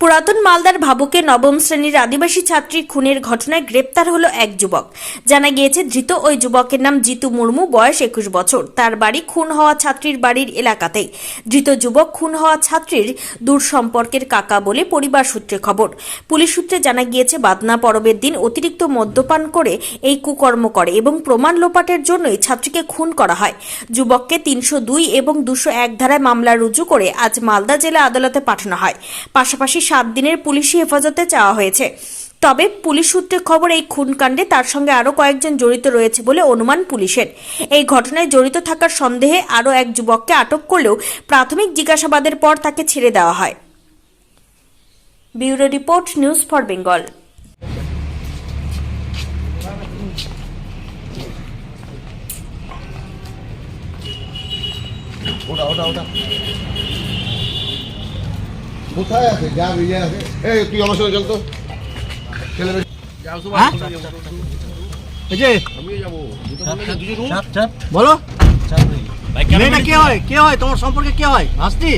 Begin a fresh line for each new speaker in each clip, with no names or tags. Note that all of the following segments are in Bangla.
পুরাতন মালদার ভাবুকে নবম শ্রেণির আদিবাসী ছাত্রী খুনের ঘটনায় গ্রেপ্তার হলো এক যুবক। জানা গিয়েছে, ধৃত ওই যুবকের নাম জিতু মুর্মু, বয়স একুশ বছর। তার বাড়ি খুন হওয়া ছাত্রীর বাড়ির এলাকাতেই। ধৃত যুবক খুন হওয়া ছাত্রীর দূর সম্পর্কের কাকা বলে পরিবার সূত্রে খবর। পুলিশ সূত্রে জানা গিয়েছে, বাদনা পরবের দিন অতিরিক্ত মদ্যপান করে এই কুকর্ম করে এবং প্রমাণ লোপাটের জন্যই ছাত্রীকে খুন করা হয়। যুবককে তিনশো দুই এবং দুশো এক ধারায় মামলা রুজু করে আজ মালদা জেলা আদালতে পাঠানো হয়। পাশাপাশি সাত দিনের পুলিশি হেফাজতে চাওয়া হয়েছে। তবে পুলিশ সূত্রে খবর, এই খুনকাণ্ডে তার সঙ্গে আরও কয়েকজন জড়িত রয়েছে বলে অনুমান পুলিশের। এই ঘটনায় জড়িত থাকার সন্দেহে আরও এক যুবককে আটক করলেও প্রাথমিক জিজ্ঞাসাবাদের পর তাকে ছেড়ে দেওয়া হয়। Bureau report, news for Bengal.
ওটা ওটা ওটা। কোথায় আছে? যা আছে। এই তুই আমার সঙ্গে চল তো। ছেলে মেয়ে-
হ্যাঁ? এই যে
চাপ চাপ
বলো। মেয়েটা কে হয়? কে হয়? তোমার সম্পর্কে কে হয়? ভাস্তি?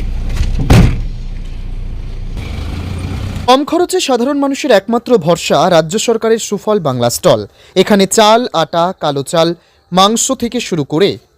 কম খরচে সাধারণ মানুষের একমাত্র ভরসা রাজ্য সরকারের সুফল বাংলা স্টল। এখানে চাল আটা কালো চাল মাংস থেকে শুরু করে